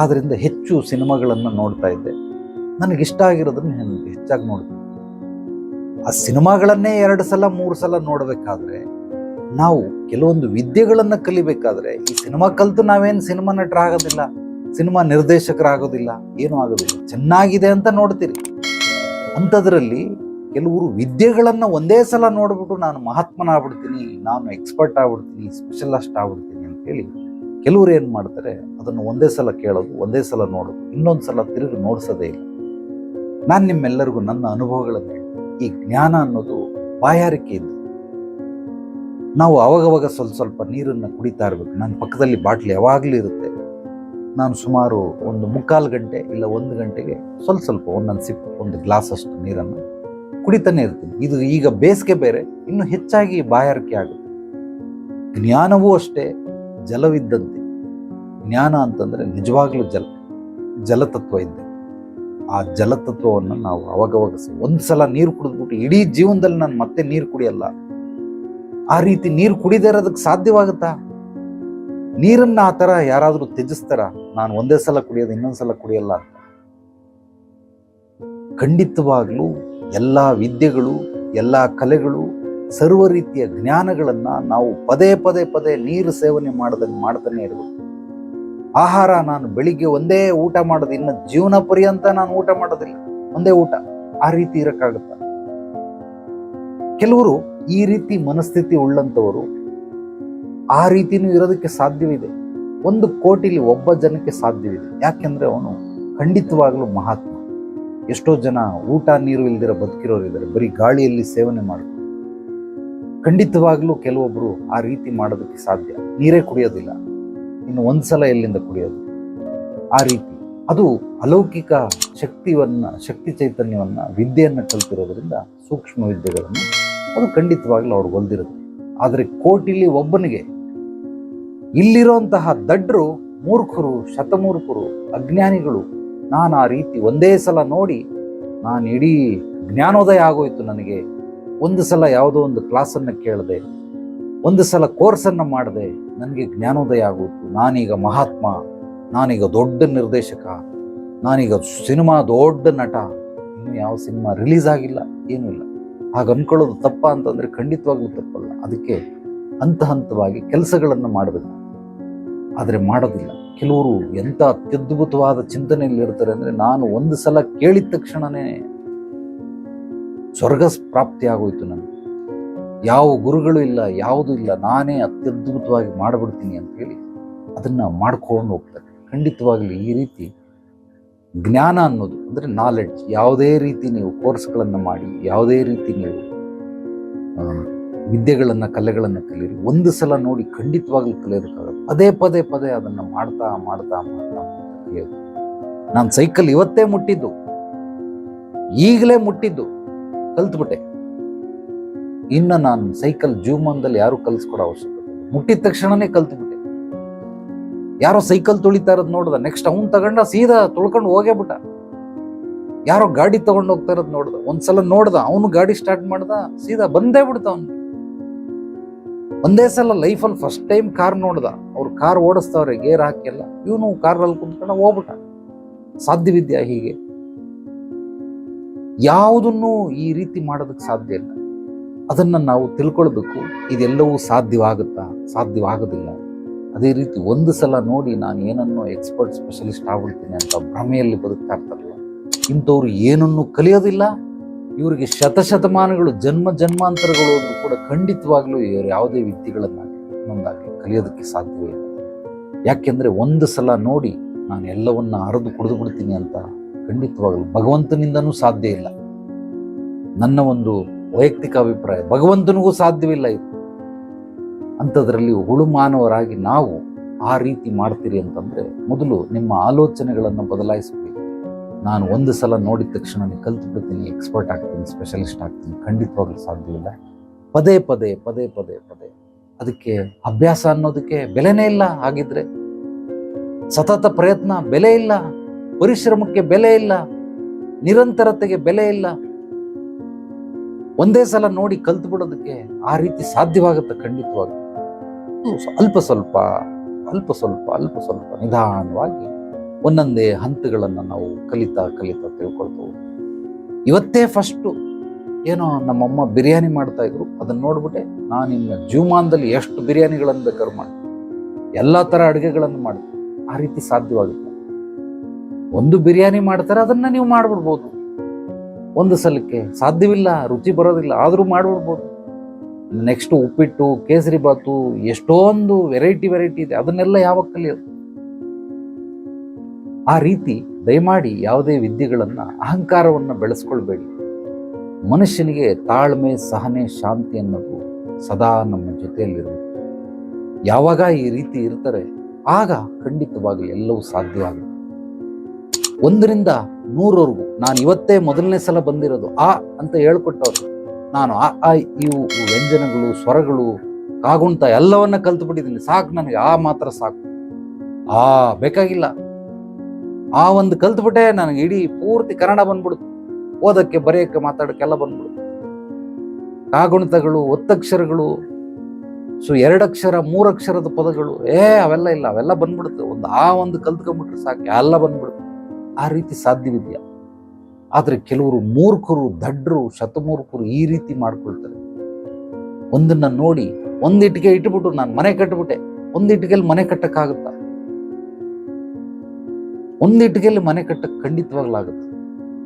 ಆದ್ದರಿಂದ ಹೆಚ್ಚು ಸಿನಿಮಾಗಳನ್ನು ನೋಡ್ತಾ ಇದ್ದೆ. ನನಗಿಷ್ಟ ಆಗಿರೋದನ್ನು ಹೆಚ್ಚಾಗಿ ನೋಡ್ತೀನಿ ಆ ಸಿನಿಮಾಗಳನ್ನೇ ಎರಡು ಸಲ, ಮೂರು ಸಲ ನೋಡಬೇಕಾದ್ರೆ ನಾವು ಕೆಲವೊಂದು ವಿದ್ಯೆಗಳನ್ನು ಕಲಿಬೇಕಾದ್ರೆ ಈ ಸಿನಿಮಾ ಕಲಿತು ನಾವೇನು ಸಿನಿಮಾ ನಟರಾಗೋದಿಲ್ಲ ಸಿನಿಮಾ ನಿರ್ದೇಶಕರಾಗೋದಿಲ್ಲ, ಏನೂ ಆಗೋದಿಲ್ಲ. ಚೆನ್ನಾಗಿದೆ ಅಂತ ನೋಡ್ತೀರಿ. ಅಂಥದ್ರಲ್ಲಿ ಕೆಲವರು ವಿದ್ಯೆಗಳನ್ನು ಒಂದೇ ಸಲ ನೋಡಿಬಿಟ್ಟು ನಾನು ಮಹಾತ್ಮನಾಗ್ಬಿಡ್ತೀನಿ ನಾನು ಎಕ್ಸ್ಪರ್ಟ್ ಆಗ್ಬಿಡ್ತೀನಿ ಸ್ಪೆಷಲಿಸ್ಟ್ ಆಗ್ಬಿಡ್ತೀನಿ ಅಂತ ಹೇಳಿ ಕೆಲವರು ಏನು ಮಾಡ್ತಾರೆ, ಅದನ್ನು ಒಂದೇ ಸಲ ಕೇಳೋದು, ಒಂದೇ ಸಲ ನೋಡೋದು, ಇನ್ನೊಂದು ಸಲ ತಿರುಗಿ ನೋಡಿಸೋದೇ ಇಲ್ಲ. ನಾನು ನಿಮ್ಮೆಲ್ಲರಿಗೂ ನನ್ನ ಅನುಭವಗಳನ್ನು ಹೇಳ್ತೀನಿ. ಈ ಜ್ಞಾನ ಅನ್ನೋದು ಬಾಯಾರಿಕೆ ಇದ್ದು ನಾವು ಅವಾಗವಾಗ ಸ್ವಲ್ಪ ಸ್ವಲ್ಪ ನೀರನ್ನು ಕುಡಿತಾ ಇರಬೇಕು. ನನ್ನ ಪಕ್ಕದಲ್ಲಿ ಬಾಟ್ಲಿ ಯಾವಾಗಲೂ ಇರುತ್ತೆ. ನಾನು ಸುಮಾರು ಒಂದು ಮುಕ್ಕಾಲು ಗಂಟೆ ಇಲ್ಲ ಒಂದು ಗಂಟೆಗೆ ಸ್ವಲ್ಪ ಸ್ವಲ್ಪ ಒಂದೊಂದು ಸಿಪ್ ಒಂದು ಗ್ಲಾಸಷ್ಟು ನೀರನ್ನು ಕುಡಿತಾನೆ ಇರ್ತೀನಿ. ಇದು ಈಗ ಬೇಸಿಗೆ ಬೇರೆ, ಇನ್ನು ಹೆಚ್ಚಾಗಿ ಬಾಯಾರಿಕೆ ಆಗುತ್ತೆ. ಜ್ಞಾನವೂ ಅಷ್ಟೇ, ಜಲವಿದ್ದಂತೆ. ಜ್ಞಾನ ಅಂತಂದರೆ ನಿಜವಾಗ್ಲೂ ಜಲ, ಜಲತತ್ವ ಇದ್ದೆ ಆ ಜಲತತ್ವವನ್ನು ನಾವು ಅವಾಗವಾಗ ಒಂದು ಸಲ ನೀರು ಕುಡಿದ್ಬಿಟ್ಟು ಇಡೀ ಜೀವನದಲ್ಲಿ ನಾನು ಮತ್ತೆ ನೀರು ಕುಡಿಯಲ್ಲ. ಆ ರೀತಿ ನೀರು ಕುಡಿದೇ ಇರೋದಕ್ಕೆ ಸಾಧ್ಯವಾಗುತ್ತಾ? ನೀರನ್ನು ಆ ಥರ ಯಾರಾದರೂ ತ್ಯಜಿಸ್ತಾರ? ನಾನು ಒಂದೇ ಸಲ ಕುಡಿಯೋದು, ಇನ್ನೊಂದು ಸಲ ಕುಡಿಯಲ್ಲ? ಅಂತ ಖಂಡಿತವಾಗ್ಲೂ ಎಲ್ಲ ವಿದ್ಯೆಗಳು, ಎಲ್ಲ ಕಲೆಗಳು, ಸರ್ವ ರೀತಿಯ ಜ್ಞಾನಗಳನ್ನು ನಾವು ಪದೇ ಪದೇ ಪದೇ ನೀರು ಸೇವನೆ ಮಾಡದಂಗೆ ಮಾಡ್ತಾನೆ ಇರಬೇಕು. ಆಹಾರ ನಾನು ಬೆಳಿಗ್ಗೆ ಒಂದೇ ಊಟ ಮಾಡೋದು, ಇನ್ನು ಜೀವನ ಪರ್ಯಂತ ನಾನು ಊಟ ಮಾಡೋದಿಲ್ಲ, ಒಂದೇ ಊಟ. ಆ ರೀತಿ ಇರೋಕ್ಕಾಗುತ್ತ? ಕೆಲವರು ಈ ರೀತಿ ಮನಸ್ಥಿತಿ ಉಳ್ಳಂಥವರು ಆ ರೀತಿನೂ ಇರೋದಕ್ಕೆ ಸಾಧ್ಯವಿದೆ. ಒಂದು ಕೋಟಿಲಿ ಒಬ್ಬ ಜನಕ್ಕೆ ಸಾಧ್ಯವಿದೆ. ಯಾಕೆಂದ್ರೆ ಅವನು ಖಂಡಿತವಾಗಲೂ ಮಹಾತ್ಮ. ಎಷ್ಟೋ ಜನ ಊಟ ನೀರು ಇಲ್ದಿರ ಬದುಕಿರೋರು ಇದ್ದಾರೆ. ಬರೀ ಗಾಳಿಯಲ್ಲಿ ಸೇವನೆ ಮಾಡ್ತಾರೆ ಖಂಡಿತವಾಗ್ಲೂ ಕೆಲವೊಬ್ರು ಆ ರೀತಿ ಮಾಡೋದಕ್ಕೆ ಸಾಧ್ಯ. ನೀರೇ ಕುಡಿಯೋದಿಲ್ಲ. ಇನ್ನು ಒಂದ್ಸಲ ಎಲ್ಲಿಂದ ಕುಡಿಯೋದು? ಆ ರೀತಿ. ಅದು ಅಲೌಕಿಕ ಶಕ್ತಿವನ್ನ, ಶಕ್ತಿ ಚೈತನ್ಯವನ್ನ, ವಿದ್ಯೆಯನ್ನು ಕಲ್ತಿರೋದ್ರಿಂದ ಸೂಕ್ಷ್ಮ ವಿದ್ಯೆಗಳನ್ನು ಅದು ಖಂಡಿತವಾಗ್ಲೂ ಅವ್ರಿಗೆ ಒಲ್ದಿರುತ್ತೆ. ಆದರೆ ಕೋಟಿಲಿ ಒಬ್ಬನಿಗೆ ಇಲ್ಲಿರೋಂತಹ ದಡ್ರು, ಮೂರ್ಖರು, ಶತಮೂರ್ಖರು, ಅಜ್ಞಾನಿಗಳು ನಾನು ಆ ರೀತಿ ಒಂದೇ ಸಲ ನೋಡಿ ನಾನು ಇಡೀ ಜ್ಞಾನೋದಯ ಆಗೋಯ್ತು ನನಗೆ. ಒಂದು ಸಲ ಯಾವುದೋ ಒಂದು ಕ್ಲಾಸನ್ನು ಕೇಳಿದೆ, ಒಂದು ಸಲ ಕೋರ್ಸನ್ನು ಮಾಡಿದೆ, ನನಗೆ ಜ್ಞಾನೋದಯ ಆಗೋಯ್ತು. ನಾನೀಗ ಮಹಾತ್ಮ, ನಾನೀಗ ದೊಡ್ಡ ನಿರ್ದೇಶಕ, ನಾನೀಗ ಸಿನಿಮಾ ದೊಡ್ಡ ನಟ. ಇನ್ನು ಯಾವ ಸಿನಿಮಾ ರಿಲೀಸ್ ಆಗಿಲ್ಲ, ಏನೂ ಇಲ್ಲ. ಹಾಗೆ ಅಂದ್ಕೊಳ್ಳೋದು ತಪ್ಪ ಅಂತಂದರೆ ಖಂಡಿತವಾಗ್ಲೂ ತಪ್ಪಲ್ಲ. ಅದಕ್ಕೆ ಹಂತ ಹಂತವಾಗಿ ಕೆಲಸಗಳನ್ನು ಮಾಡಬೇಕು. ಆದರೆ ಮಾಡೋದಿಲ್ಲ. ಕೆಲವರು ಎಂಥ ಅತ್ಯದ್ಭುತವಾದ ಚಿಂತನೆಯಲ್ಲಿ ಇರ್ತಾರೆ ಅಂದರೆ ನಾನು ಒಂದು ಸಲ ಕೇಳಿದ ತಕ್ಷಣನೇ ಸ್ವರ್ಗ ಪ್ರಾಪ್ತಿ ಆಗೋಯ್ತು ನನಗೆ. ಯಾವ ಗುರುಗಳು ಇಲ್ಲ, ಯಾವುದೂ ಇಲ್ಲ, ನಾನೇ ಅತ್ಯದ್ಭುತವಾಗಿ ಮಾಡಿಬಿಡ್ತೀನಿ ಅಂತ ಹೇಳಿ ಅದನ್ನು ಮಾಡ್ಕೊಂಡು ಹೋಗ್ತಾರೆ. ಖಂಡಿತವಾಗಲಿ ಈ ರೀತಿ ಜ್ಞಾನ ಅನ್ನೋದು ಅಂದರೆ ನಾಲೆಡ್ಜ್ ಯಾವುದೇ ರೀತಿ ನೀವು ಕೋರ್ಸ್ಗಳನ್ನು ಮಾಡಿ, ಯಾವುದೇ ರೀತಿ ನೀವು ವಿದ್ಯೆಗಳನ್ನು ವಿದ್ಯೆಗಳನ್ನ, ಕಲೆಗಳನ್ನು ಕಲಿಯಿರಿ. ಒಂದು ಸಲ ನೋಡಿ ಖಂಡಿತವಾಗ್ಲೂ ಕಲಿಯೋದಕ್ಕಾಗಲ್ಲ. ಪದೇ ಪದೇ ಪದೇ ಅದನ್ನು ಮಾಡ್ತಾ ಮಾಡ್ತಾ ಮಾಡ್ತಾ ನಾನು ಸೈಕಲ್ ಇವತ್ತೇ ಮುಟ್ಟಿದ್ದು. ಈಗಲೇ ಮುಟ್ಟಿದ್ದು. ಕಲ್ತ್ಬಿಟ್ಟೆ. ಇನ್ನು ನಾನು ಸೈಕಲ್ ಜೀವಮಾನದಲ್ಲಿ ಯಾರು ಕಲಿಸ್ಕೊಡೋ ಅವಶ್ಯಕತೆ. ಮುಟ್ಟಿದ ತಕ್ಷಣನೇ ಕಲ್ತ್ಬಿಟ್ಟೆ. ಯಾರೋ ಸೈಕಲ್ ತುಳಿತಾ ಇರೋದು ನೋಡ್ದ ನೆಕ್ಸ್ಟ್ ಅವ್ನು ತಗೊಂಡ ಸೀದಾ ತುಳ್ಕೊಂಡು ಹೋಗೇ ಬಿಟ್ಟ. ಯಾರೋ ಗಾಡಿ ತಗೊಂಡು ಹೋಗ್ತಾ ಇರೋದು ನೋಡ್ದ, ಒಂದ್ಸಲ ನೋಡ್ದ, ಅವನು ಗಾಡಿ ಸ್ಟಾರ್ಟ್ ಮಾಡ್ದ, ಸೀದಾ ಬಂದೇ ಬಿಡ್ತ ಅವ್ನು. ಒಂದೇ ಸಲ ಲೈಫಲ್ಲಿ ಫಸ್ಟ್ ಟೈಮ್ ಕಾರ್ ನೋಡ್ದ. ಅವ್ರು ಕಾರ್ ಓಡಿಸ್ತವ್ರೆ ಗೇರ್ ಹಾಕಿಲ್ಲ. ಇವನು ಕಾರಲ್ಲಿ ಕುಂತ್ಕೊಂಡು ಹೋಗ್ಬಿಟ್ಟ. ಸಾಧ್ಯವಿದ್ಯಾ ಹೀಗೆ? ಯಾವುದನ್ನು ಈ ರೀತಿ ಮಾಡೋದಕ್ಕೆ ಸಾಧ್ಯ ಇಲ್ಲ. ಅದನ್ನ ನಾವು ತಿಳ್ಕೊಳ್ಬೇಕು. ಇದೆಲ್ಲವೂ ಸಾಧ್ಯವಾಗುತ್ತಾ? ಸಾಧ್ಯವಾಗೋದಿಲ್ಲ. ಅದೇ ರೀತಿ ಒಂದು ಸಲ ನೋಡಿ ನಾನು ಏನನ್ನು ಎಕ್ಸ್ಪರ್ಟ್ ಸ್ಪೆಷಲಿಸ್ಟ್ ಆಗ್ಬಿಡ್ತೀನಿ ಅಂತ ಭ್ರಮೆಯಲ್ಲಿ ಬದುಕ್ತಾ ಇರ್ತಾರಲ್ಲ, ಇಂಥವ್ರು ಏನನ್ನು ಕಲಿಯೋದಿಲ್ಲ. ಇವರಿಗೆ ಶತಶತಮಾನಗಳು, ಜನ್ಮ ಜನ್ಮಾಂತರಗಳು ಕೂಡ ಖಂಡಿತವಾಗ್ಲೂ ಇವರು ಯಾವುದೇ ವ್ಯಕ್ತಿಗಳನ್ನು ಇನ್ನೊಂದಾಗಲಿ ಕಲಿಯೋದಕ್ಕೆ ಸಾಧ್ಯವೇ ಇಲ್ಲ. ಯಾಕೆಂದ್ರೆ ಒಂದು ಸಲ ನೋಡಿ ನಾನು ಎಲ್ಲವನ್ನ ಅರದು ಕುಡಿದು ಬಿಡ್ತೀನಿ ಅಂತ ಖಂಡಿತವಾಗಲು ಭಗವಂತನಿಂದನೂ ಸಾಧ್ಯ ಇಲ್ಲ. ನನ್ನ ಒಂದು ವೈಯಕ್ತಿಕ ಅಭಿಪ್ರಾಯ, ಭಗವಂತನಿಗೂ ಸಾಧ್ಯವಿಲ್ಲ ಇದು. ಅಂಥದ್ರಲ್ಲಿ ಹುಳು ಮಾನವರಾಗಿ ನಾವು ಆ ರೀತಿ ಮಾಡ್ತೀರಿ ಅಂತಂದ್ರೆ ಮೊದಲು ನಿಮ್ಮ ಆಲೋಚನೆಗಳನ್ನು ಬದಲಾಯಿಸಬೇಕು. ನಾನು ಒಂದು ಸಲ ನೋಡಿದ ತಕ್ಷಣ ಕಲ್ತು ಬಿಡ್ತೀನಿ ಎಕ್ಸ್ಪರ್ಟ್ ಆಗ್ತೀನಿ ಸ್ಪೆಷಲಿಸ್ಟ್ ಆಗ್ತೀನಿ, ಖಂಡಿತವಾಗ್ಲೂ ಸಾಧ್ಯವಿಲ್ಲ ಪದೇ ಪದೇ ಪದೇ ಪದೇ ಪದೇ. ಅದಕ್ಕೆ ಅಭ್ಯಾಸ ಅನ್ನೋದಕ್ಕೆ ಬೆಲೆನೇ ಇಲ್ಲ ಹಾಗಿದ್ರೆ. ಸತತ ಪ್ರಯತ್ನ, ಬೆಲೆ ಇಲ್ಲ. ಪರಿಶ್ರಮಕ್ಕೆ ಬೆಲೆ ಇಲ್ಲ. ನಿರಂತರತೆಗೆ ಬೆಲೆ ಇಲ್ಲ. ಒಂದೇ ಸಲ ನೋಡಿ ಕಲ್ತು ಬಿಡೋದಕ್ಕೆ ಆ ರೀತಿ ಸಾಧ್ಯವಾಗುತ್ತೆ ಖಂಡಿತವಾಗಿ ಅಲ್ಪ ಸ್ವಲ್ಪ ಅಲ್ಪ ಸ್ವಲ್ಪ ಅಲ್ಪ ಸ್ವಲ್ಪ, ನಿಧಾನವಾಗಿ. ಒಂದೊಂದೇ ಹಂತಗಳನ್ನು ನಾವು ಕಲಿತಾ ಕಲಿತಾ ತಿಳ್ಕೊಳ್ತಾ ಇವತ್ತೇ ಫಸ್ಟು ಏನೋ ನಮ್ಮಮ್ಮ ಬಿರಿಯಾನಿ ಮಾಡ್ತಾ ಇದ್ರು. ಅದನ್ನ ನೋಡ್ಬಿಟ್ಟೆ, ನಾನು ಇನ್ನು ಜೀವಮಾನದಲ್ಲಿ ಎಷ್ಟು ಬಿರಿಯಾನಿಗಳನ್ನು ಬೇಕಾದ್ರೂ ಮಾಡಿ ಎಲ್ಲ ಥರ ಅಡುಗೆಗಳನ್ನು ಮಾಡ್ತೀನಿ. ಆ ರೀತಿ ಸಾಧ್ಯವಾಗುತ್ತೆ. ಒಂದು ಬಿರಿಯಾನಿ ಮಾಡ್ತಾರೆ, ಅದನ್ನು ನೀವು ಮಾಡಿಬಿಡ್ಬೋದು. ಒಂದು ಸಲಕ್ಕೆ ಸಾಧ್ಯವಿಲ್ಲ, ರುಚಿ ಬರೋದಿಲ್ಲ, ಆದರೂ ಮಾಡಿಬಿಡ್ಬೋದು. ನೆಕ್ಸ್ಟ್ ಉಪ್ಪಿಟ್ಟು ಕೇಸರಿ ಬಾತು ಎಷ್ಟೊಂದು ವೆರೈಟಿ ವೆರೈಟಿ ಇದೆ. ಅದನ್ನೆಲ್ಲ ಯಾವಾಗ ಕಲಿಯೋದು? ಆ ರೀತಿ ದಯಮಾಡಿ ಯಾವುದೇ ವಿದ್ಯೆಗಳನ್ನು, ಅಹಂಕಾರವನ್ನು ಬೆಳೆಸ್ಕೊಳ್ಬೇಡಿ. ಮನುಷ್ಯನಿಗೆ ತಾಳ್ಮೆ, ಸಹನೆ, ಶಾಂತಿ ಅನ್ನೋದು ಸದಾ ನಮ್ಮ ಜೊತೆಯಲ್ಲಿರುತ್ತೆ. ಯಾವಾಗ ಈ ರೀತಿ ಇರ್ತಾರೆ, ಆಗ ಖಂಡಿತವಾಗಿ ಎಲ್ಲವೂ ಸಾಧ್ಯವಾಗುತ್ತೆ ಒಂದರಿಂದ ನೂರವರೆಗೂ, ನಾನು ಇವತ್ತೇ ಮೊದಲನೇ ಸಲ ಬಂದಿರೋದು, ಆ ಅಂತ ಹೇಳ್ಕೊಟ್ಟವ್ರು. ನಾನು ಆ ಆ, ಇವು ವ್ಯಂಜನಗಳು, ಸ್ವರಗಳು, ಕಾಗುಣ್ತ ಎಲ್ಲವನ್ನ ಕಲ್ತು ಬಿಟ್ಟಿದ್ದೀನಿ ಸಾಕು ನನಗೆ, ಆ ಮಾತ್ರ ಸಾಕು. ಆ, ಬೇಕಾಗಿಲ್ಲ. ಆ ಒಂದು ಕಲ್ತ್ಬಿಟ್ಟೆ ನನಗೆ ಇಡೀ ಪೂರ್ತಿ ಕನ್ನಡ ಬಂದ್ಬಿಡ್ತು. ಓದಕ್ಕೆ, ಬರೆಯಕ್ಕೆ ಮಾತಾಡೋಕ್ಕೆಲ್ಲ ಬಂದ್ಬಿಡ್ತು. ಕಾಗುಣಿತಗಳು, ಒತ್ತಕ್ಷರಗಳು, ಸೊ ಎರಡಕ್ಷರ, ಮೂರಕ್ಷರದ ಪದಗಳು, ಏ ಅವೆಲ್ಲ ಇಲ್ಲ, ಅವೆಲ್ಲ ಬಂದ್ಬಿಡುತ್ತೆ ಒಂದು ಆ ಒಂದು ಕಲ್ತ್ಕೊಂಡ್ಬಿಟ್ರೆ ಸಾಕು, ಎಲ್ಲ ಬಂದ್ಬಿಡುತ್ತೆ ಆ ರೀತಿ ಸಾಧ್ಯವಿದೆಯಾ? ಆದರೆ ಕೆಲವರು ಮೂರ್ಖರು, ದಡ್ರು, ಶತಮೂರ್ಖರು ಈ ರೀತಿ ಮಾಡ್ಕೊಳ್ತಾರೆ. ಒಂದನ್ನ ನೋಡಿ, ಒಂದಿಟ್ಟಿಗೆ ಇಟ್ಬಿಟ್ಟು, ನಾನು ಮನೆ ಕಟ್ಬಿಟ್ಟೆ. ಒಂದು ಮನೆ ಕಟ್ಟಕ್ಕಾಗುತ್ತಾ? ಒಂದ್ ಇಟ್ಟಿಗೆಯಲ್ಲಿ ಮನೆ ಕಟ್ಟಕ್ಕೆ ಖಂಡಿತವಾಗ್ಲಾಗುತ್ತೆ.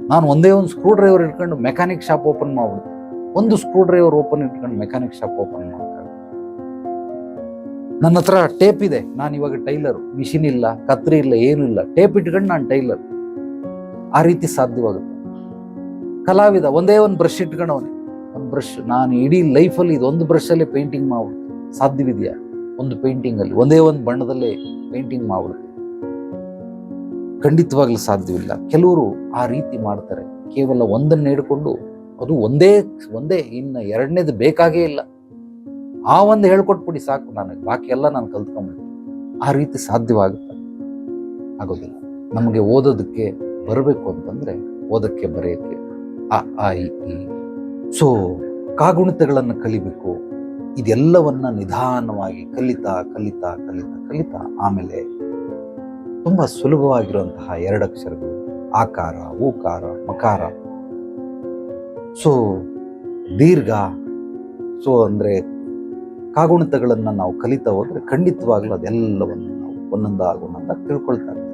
ನಾನು ಒಂದೇ ಒಂದು ಸ್ಕ್ರೂ ಡ್ರೈವರ್ ಇಟ್ಕೊಂಡು ಮೆಕ್ಯಾನಿಕ್ ಶಾಪ್ ಓಪನ್ ಮಾಡ್ಬಿಡ್ತೀನಿ. ಒಂದು ಸ್ಕ್ರೂ ಡ್ರೈವರ್ ಓಪನ್ ಇಟ್ಕೊಂಡು ಮೆಕ್ಯಾನಿಕ್ ಶಾಪ್ ಓಪನ್ ಮಾಡೋಕ್ಕಾಗುತ್ತೆ ನನ್ನ ಹತ್ರ ಟೇಪ್ ಇದೆ. ನಾನು ಇವಾಗ ಟೈಲರ್. ಮಿಷಿನ್ ಇಲ್ಲ, ಕತ್ರಿ ಇಲ್ಲ, ಏನೂ ಇಲ್ಲ. ಟೇಪ್ ಇಟ್ಕೊಂಡು ನಾನು ಟೈಲರ್. ಆ ರೀತಿ ಸಾಧ್ಯವಾಗುತ್ತೆ. ಕಲಾವಿದ, ಒಂದೇ ಒಂದು ಬ್ರಷ್ ಇಟ್ಕೊಂಡವನೆ. ಒಂದು ಬ್ರಷ್ ನಾನು ಇಡೀ ಲೈಫಲ್ಲಿ ಇದೊಂದು ಬ್ರಷಲ್ಲೇ ಪೇಂಟಿಂಗ್ ಮಾಡ್ಬಿಡ್ತೀನಿ. ಸಾಧ್ಯವಿದೆಯಾ? ಒಂದು ಪೇಂಟಿಂಗಲ್ಲಿ ಒಂದೇ ಒಂದು ಬಣ್ಣದಲ್ಲೇ ಪೇಂಟಿಂಗ್ ಮಾಡ್ಬಿಡ್ತೀನಿ. ಖಂಡಿತವಾಗ್ಲೂ ಸಾಧ್ಯವಿಲ್ಲ. ಕೆಲವರು ಆ ರೀತಿ ಮಾಡ್ತಾರೆ. ಕೇವಲ ಒಂದನ್ನು ಹಿಡ್ಕೊಂಡು ಅದು ಒಂದೇ ಒಂದೇ, ಇನ್ನು ಎರಡನೇದು ಬೇಕಾಗೇ ಇಲ್ಲ. ಆ ಒಂದು ಹೇಳ್ಕೊಟ್ಬಿಡಿ ಸಾಕು. ನನಗೆ ಬಾಕಿ ಎಲ್ಲ ನಾನು ಕಲ್ತ್ಕೊಂಡ್ಬಿಡ್ತೀನಿ ಆ ರೀತಿ ಸಾಧ್ಯವಾಗುತ್ತೆ. ಆಗೋದಿಲ್ಲ. ನಮಗೆ ಓದೋದಕ್ಕೆ ಬರಬೇಕು ಅಂತಂದರೆ ಓದಕ್ಕೆ ಬರೆಯೋಕ್ಕೆ ಆ ಆ ಇ ಸೊ ಕಾಗುಣಿತಗಳನ್ನು ಕಲಿಬೇಕು. ಇದೆಲ್ಲವನ್ನ ನಿಧಾನವಾಗಿ ಕಲಿತಾ ಕಲಿತಾ ಕಲಿತಾ ಕಲಿತಾ ಆಮೇಲೆ ತುಂಬಾ ಸುಲಭವಾಗಿರುವಂತಹ ಎರಡಕ್ಷರಗಳು ಆಕಾರ, ಊಕಾರ, ಮಕಾರ. ಸೊ ದೀರ್ಘ. ಸೊ ಅಂದರೆ ಕಾಗುಣಿತಗಳನ್ನು ನಾವು ಕಲಿತಾ ಹೋದರೆ ಖಂಡಿತವಾಗ್ಲೂ ಅದೆಲ್ಲವನ್ನು ನಾವು ಒಂದೊಂದಾಗಿ ಒಂದೊಂದಾಗಿ ತಿಳ್ಕೊಳ್ತಾ ಇರ್ತೀವಿ.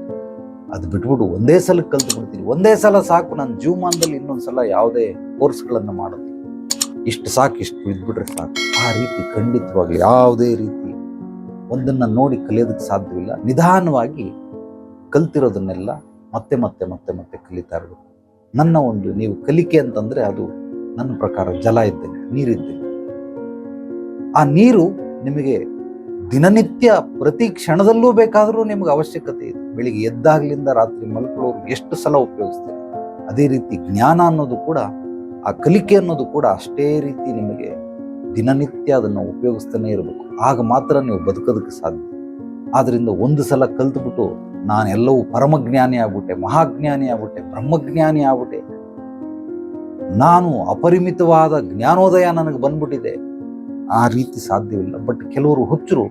ಅದು ಬಿಟ್ಬಿಟ್ಟು ಒಂದೇ ಸಲ ಕಲ್ತು ಬಿಡ್ತೀನಿ. ಒಂದೇ ಸಲ ಸಾಕು ನಾನು ಜೀವಮಾನದಲ್ಲಿ ಇನ್ನೊಂದು ಸಲ ಯಾವುದೇ ಕೋರ್ಸ್ಗಳನ್ನು ಮಾಡೋದು. ಇಷ್ಟು ಸಾಕು, ಇಷ್ಟು ಇದ್ಬಿಟ್ರೆ ಸಾಕು. ಆ ರೀತಿ ಖಂಡಿತವಾಗಲೂ ಯಾವುದೇ ರೀತಿ ಒಂದನ್ನು ನೋಡಿ ಕಲಿಯೋದಕ್ಕೆ ಸಾಧ್ಯವಿಲ್ಲ. ನಿಧಾನವಾಗಿ ಕಲ್ತಿರೋದನ್ನೆಲ್ಲ ಮತ್ತೆ ಮತ್ತೆ ಮತ್ತೆ ಮತ್ತೆ ಕಲಿತಾ ಇರಬೇಕು. ನನ್ನ ಒಂದು ನೀವು ಕಲಿಕೆ ಅಂತಂದ್ರೆ ಅದು ನನ್ನ ಪ್ರಕಾರ ಜಲ ಇದ್ದೇನೆ ನೀರಿದ್ದೇನೆ ಆ ನೀರು ನಿಮಗೆ ದಿನನಿತ್ಯ ಪ್ರತಿ ಕ್ಷಣದಲ್ಲೂ ಬೇಕಾದರೂ ನಿಮಗೆ ಅವಶ್ಯಕತೆ ಇದೆ. ಬೆಳಿಗ್ಗೆ ಎದ್ದಾಗ್ಲಿಂದ ರಾತ್ರಿ ಮಲ್ಕೊಳ್ಳೋರು ಎಷ್ಟು ಸಲ ಉಪಯೋಗಿಸ್ತೀರಿ? ಅದೇ ರೀತಿ ಜ್ಞಾನ ಅನ್ನೋದು ಕೂಡ, ಆ ಕಲಿಕೆ ಅನ್ನೋದು ಕೂಡ ಅಷ್ಟೇ ರೀತಿ ನಿಮಗೆ ದಿನನಿತ್ಯ ಅದನ್ನು ಉಪಯೋಗಿಸ್ತಾನೆ ಇರಬೇಕು. ಆಗ ಮಾತ್ರ ನೀವು ಬದುಕೋದಕ್ಕೆ ಸಾಧ್ಯ. ಆದ್ದರಿಂದ ಒಂದು ಸಲ ಕಲ್ತ್ಬಿಟ್ಟು ನಾನೆಲ್ಲವೂ ಪರಮಜ್ಞಾನಿ ಆಗ್ಬಿಟ್ಟೆ ಮಹಾಜ್ಞಾನಿ ಆಗ್ಬಿಟ್ಟೆ ಬ್ರಹ್ಮಜ್ಞಾನಿ ಆಗ್ಬಿಟ್ಟೆ ನಾನು ಅಪರಿಮಿತವಾದ ಜ್ಞಾನೋದಯ ನನಗೆ ಬಂದ್ಬಿಟ್ಟಿದೆ. ಆ ರೀತಿ ಸಾಧ್ಯವಿಲ್ಲ. ಬಟ್ ಕೆಲವರು ಹುಚ್ಚರು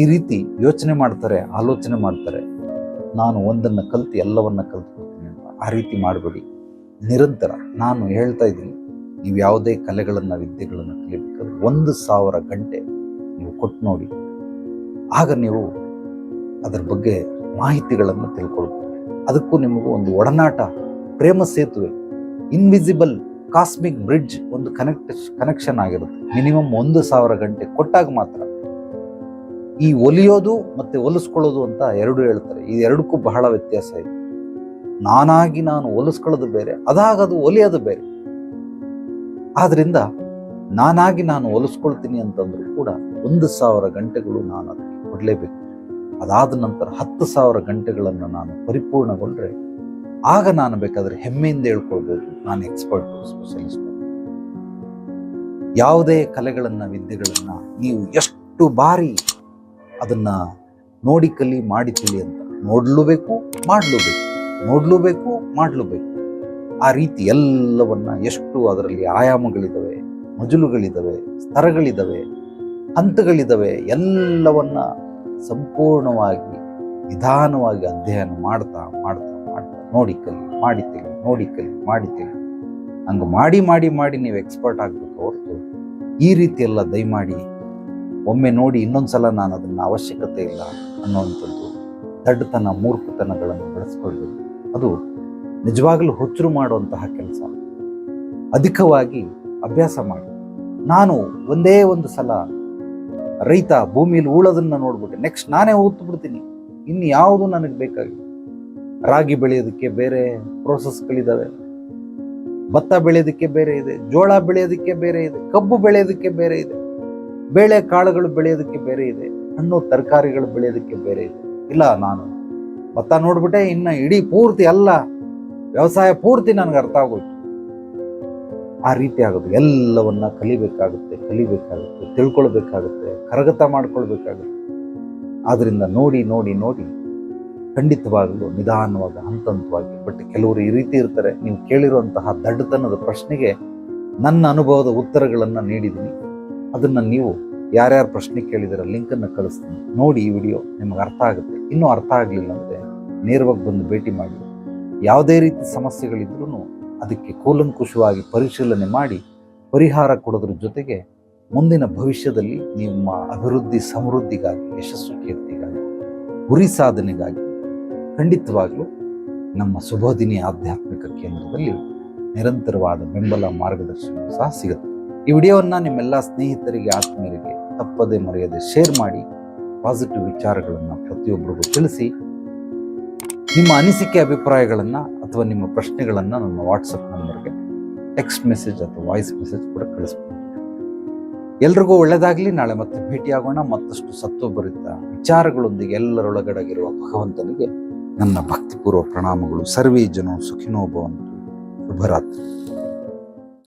ಈ ರೀತಿ ಯೋಚನೆ ಮಾಡ್ತಾರೆ, ಆಲೋಚನೆ ಮಾಡ್ತಾರೆ. ನಾನು ಒಂದನ್ನು ಕಲ್ತು, ಎಲ್ಲವನ್ನ ಕಲ್ತ್ಕೊಳ್ತೀನಿ ಅಂತ. ಆ ರೀತಿ ಮಾಡಬೇಡಿ. ನಿರಂತರ. ನಾನು ಹೇಳ್ತಾ ಇದ್ದೀನಿ, ನೀವು ಯಾವುದೇ ಕಲೆಗಳನ್ನು, ವಿದ್ಯೆಗಳನ್ನು ಕಲಿಬೇಕಾದ್ರೆ ಒಂದು ಸಾವಿರ ಗಂಟೆ ನೀವು ಕೊಟ್ಟು ನೋಡಿ ಆಗ ನೀವು ಅದರ ಬಗ್ಗೆ ಮಾಹಿತಿಗಳನ್ನು ತಿಳ್ಕೊಳ್ಬೋದು ಅದಕ್ಕೂ ನಿಮಗೂ ಒಂದು ಒಡನಾಟ, ಪ್ರೇಮ ಸೇತುವೆ ಇನ್ವಿಸಿಬಲ್ ಕಾಸ್ಮಿಕ್ ಬ್ರಿಡ್ಜ್ ಒಂದು ಕನೆಕ್ಟ್ ಕನೆಕ್ಷನ್ ಆಗಿರುತ್ತೆ. ಮಿನಿಮಮ್ ಒಂದು ಸಾವಿರ ಗಂಟೆ ಕೊಟ್ಟಾಗ ಮಾತ್ರ. ಈ ಒಲಿಯೋದು ಮತ್ತೆ ಒಲಿಸ್ಕೊಳ್ಳೋದು ಅಂತ ಎರಡು ಹೇಳ್ತಾರೆ. ಈ ಎರಡಕ್ಕೂ ಬಹಳ ವ್ಯತ್ಯಾಸ ಇದೆ. ನಾನಾಗಿ ನಾನು ಒಲಿಸ್ಕೊಳ್ಳೋದು ಬೇರೆ ಅದಾಗದು ಒಲಿಯೋದು ಬೇರೆ. ಆದ್ರಿಂದ ನಾನಾಗಿ ನಾನು ಒಲಿಸ್ಕೊಳ್ತೀನಿ ಅಂತಂದ್ರೂ ಕೂಡ ಒಂದು ಸಾವಿರ ಗಂಟೆಗಳು ನಾನು ಅದಕ್ಕೆ ಕೊಡಲೇಬೇಕು. ಅದಾದ ನಂತರ ಹತ್ತು ಸಾವಿರ ಗಂಟೆಗಳನ್ನು ನಾನು ಪರಿಪೂರ್ಣಗೊಂಡ್ರೆ ಆಗ ನಾನು ಬೇಕಾದರೆ ಹೆಮ್ಮೆಯಿಂದ ಹೇಳ್ಕೊಳ್ಬೋದು. ನಾನು ಎಕ್ಸ್ಪರ್ಟ್ ಸ್ಪೆಷಲಿಸ್ಟ್ ಯಾವುದೇ ಕಲೆಗಳನ್ನು, ವಿದ್ಯೆಗಳನ್ನು ನೀವು ಎಷ್ಟು ಬಾರಿ ಅದನ್ನು ನೋಡಿ ಕಲಿ, ಮಾಡಿ ತಿಳಿ ಅಂತ ನೋಡಲೂಬೇಕು ಮಾಡಲೂಬೇಕು ನೋಡಲೂಬೇಕು ಮಾಡಲೂಬೇಕು ಆ ರೀತಿ ಎಲ್ಲವನ್ನ ಎಷ್ಟು ಅದರಲ್ಲಿ ಆಯಾಮಗಳಿದ್ದಾವೆ ಮಜಲುಗಳಿದ್ದಾವೆ ಸ್ತರಗಳಿದ್ದಾವೆ ಹಂತಗಳಿದ್ದಾವೆ ಎಲ್ಲವನ್ನ ಸಂಪೂರ್ಣವಾಗಿ ನಿಧಾನವಾಗಿ ಅಧ್ಯಯನ ಮಾಡ್ತಾ ಮಾಡ್ತಾ ಮಾಡ್ತಾ, ನೋಡಿ ಕಲಿ, ಮಾಡಿ ತಿಳಿ, ನೋಡಿ ಕಲಿ, ಮಾಡಿ ತಿಳಿ. ಹಂಗೆ ಮಾಡಿ ಮಾಡಿ ಮಾಡಿ ನೀವು ಎಕ್ಸ್ಪರ್ಟ್ ಆಗಬೇಕು ಹೊರತು. ಈ ರೀತಿ ಎಲ್ಲ ದಯಮಾಡಿ ಒಮ್ಮೆ ನೋಡಿ ಇನ್ನೊಂದು ಸಲ ನಾನು ಅದನ್ನ ಅವಶ್ಯಕತೆ ಇಲ್ಲ ಅನ್ನೋವಂಥದ್ದು ದಡ್ಡತನ, ಮೂರ್ಖತನಗಳನ್ನು ಬೆಳೆಸ್ಕೊಳ್ಬೇಕು ಅದು ನಿಜವಾಗಲೂ ಹುಚ್ಚರು ಮಾಡುವಂತಹ ಕೆಲಸ. ಅಧಿಕವಾಗಿ ಅಭ್ಯಾಸ ಮಾಡಿ. ನಾನು ಒಂದೇ ಒಂದು ಸಲ ರೈತ ಭೂಮಿಯಲ್ಲಿ ಉಳೋದನ್ನ ನೋಡ್ಬಿಟ್ಟೆ ನೆಕ್ಸ್ಟ್ ನಾನೇ ಊತ್ತು ಬಿಡ್ತೀನಿ. ಇನ್ನು ಯಾವುದು ನನಗೆ ಬೇಕಾಗಿಲ್ಲ. ರಾಗಿ ಬೆಳೆಯೋದಕ್ಕೆ ಬೇರೆ ಪ್ರೋಸೆಸ್ಗಳಿದ್ದಾವೆ ಭತ್ತ ಬೆಳೆಯೋದಕ್ಕೆ ಬೇರೆ ಇದೆ. ಜೋಳ ಬೆಳೆಯೋದಕ್ಕೆ ಬೇರೆ ಇದೆ. ಕಬ್ಬು ಬೆಳೆಯೋದಕ್ಕೆ ಬೇರೆ ಇದೆ. ಬೇಳೆ ಕಾಳುಗಳು ಬೆಳೆಯೋದಕ್ಕೆ ಬೇರೆ ಇದೆ. ಹಣ್ಣು ತರಕಾರಿಗಳು ಬೆಳೆಯೋದಕ್ಕೆ ಬೇರೆ ಇದೆ. ಇಲ್ಲ ನಾನು ಭತ್ತ ನೋಡ್ಬಿಟ್ಟೆ ಇನ್ನು ಇಡೀ ಪೂರ್ತಿ ಅಲ್ಲ. ವ್ಯವಸಾಯ ಪೂರ್ತಿ ನನಗೆ ಅರ್ಥ ಆಗೋಯ್ತು. ಆ ರೀತಿ ಆಗೋದು. ಎಲ್ಲವನ್ನ ಕಲಿಬೇಕಾಗುತ್ತೆ ಕಲಿಬೇಕಾಗುತ್ತೆ, ತಿಳ್ಕೊಳ್ಬೇಕಾಗುತ್ತೆ, ಕರಗತ ಮಾಡ್ಕೊಳ್ಬೇಕಾಗುತ್ತೆ. ಆದ್ದರಿಂದ ನೋಡಿ ನೋಡಿ ನೋಡಿ, ಖಂಡಿತವಾಗಲೂ ನಿಧಾನವಾಗಿ ಹಂತ ಹಂತವಾಗಿ ಬಟ್ ಕೆಲವರು ಈ ರೀತಿ ಇರ್ತಾರೆ. ನೀವು ಕೇಳಿರುವಂತಹ ದಡ್ಡತನದ ಪ್ರಶ್ನೆಗೆ ನನ್ನ ಅನುಭವದ ಉತ್ತರಗಳನ್ನು ನೀಡಿದ್ದೀನಿ. ಅದನ್ನ ನೀವು ಯಾರ್ಯಾರು ಪ್ರಶ್ನೆ ಕೇಳಿದಾರೆ, ಲಿಂಕನ್ನು ಕಳಿಸ್ತೀನಿ. ನೋಡಿ ಈ ವಿಡಿಯೋ ನಿಮಗೆ ಅರ್ಥ ಆಗುತ್ತೆ. ಇನ್ನೂ ಅರ್ಥ ಆಗಲಿಲ್ಲ ಅಂದರೆ ನೇರವಾಗಿ ಬಂದು ಭೇಟಿ ಮಾಡಿ. ಯಾವುದೇ ರೀತಿ ಸಮಸ್ಯೆಗಳಿದ್ರೂ ಅದಕ್ಕೆ ಕೂಲಂಕುಷವಾಗಿ ಪರಿಶೀಲನೆ ಮಾಡಿ ಪರಿಹಾರ ಕೊಡೋದ್ರ ಜೊತೆಗೆ ಮುಂದಿನ ಭವಿಷ್ಯದಲ್ಲಿ ನಿಮ್ಮ ಅಭಿವೃದ್ಧಿ, ಸಮೃದ್ಧಿಗಾಗಿ, ಯಶಸ್ಸು, ಕೀರ್ತಿಗಾಗಿ, ಗುರಿ ಸಾಧನೆಗಾಗಿ ಖಂಡಿತವಾಗಲೂ ನಮ್ಮ ಸುಬೋಧಿನಿ ಆಧ್ಯಾತ್ಮಿಕ ಕೇಂದ್ರದಲ್ಲಿ ನಿರಂತರವಾದ ಬೆಂಬಲ ಮಾರ್ಗದರ್ಶನ ಸಹ ಸಿಗುತ್ತೆ. ಈ ವಿಡಿಯೋವನ್ನು ನಿಮ್ಮೆಲ್ಲ ಸ್ನೇಹಿತರಿಗೆ, ಆತ್ಮೀಯರಿಗೆ ತಪ್ಪದೆ ಮರೆಯದೆ ಶೇರ್ ಮಾಡಿ, ಪಾಸಿಟಿವ್ ವಿಚಾರಗಳನ್ನು ಪ್ರತಿಯೊಬ್ಬರಿಗೂ ತಿಳಿಸಿ, ನಿಮ್ಮ ಅನಿಸಿಕೆ, ಅಭಿಪ್ರಾಯಗಳನ್ನು ಅಥವಾ ನಿಮ್ಮ ಪ್ರಶ್ನೆಗಳನ್ನು ನನ್ನ ವಾಟ್ಸಪ್ ನಂಬರ್ಗೆ ಟೆಕ್ಸ್ಟ್ ಮೆಸೇಜ್ ಅಥವಾ ವಾಯ್ಸ್ ಮೆಸೇಜ್ ಕೂಡ ಕಳಿಸ್ಬೋದು. ಎಲ್ರಿಗೂ ಒಳ್ಳೆಯದಾಗಲಿ ನಾಳೆ ಮತ್ತೆ ಭೇಟಿಯಾಗೋಣ. ಮತ್ತಷ್ಟು ಸತ್ವಭರಿತ ವಿಚಾರಗಳೊಂದಿಗೆ ಎಲ್ಲರೊಳಗಡಗಿರುವ ಭಗವಂತನಿಗೆ ನನ್ನ ಭಕ್ತಿಪೂರ್ವ ಪ್ರಣಾಮಗಳು. ಸರ್ವೇ ಜನ ಸುಖಿನೋ ಭವಂತು. ಶುಭರಾತ್ರಿ.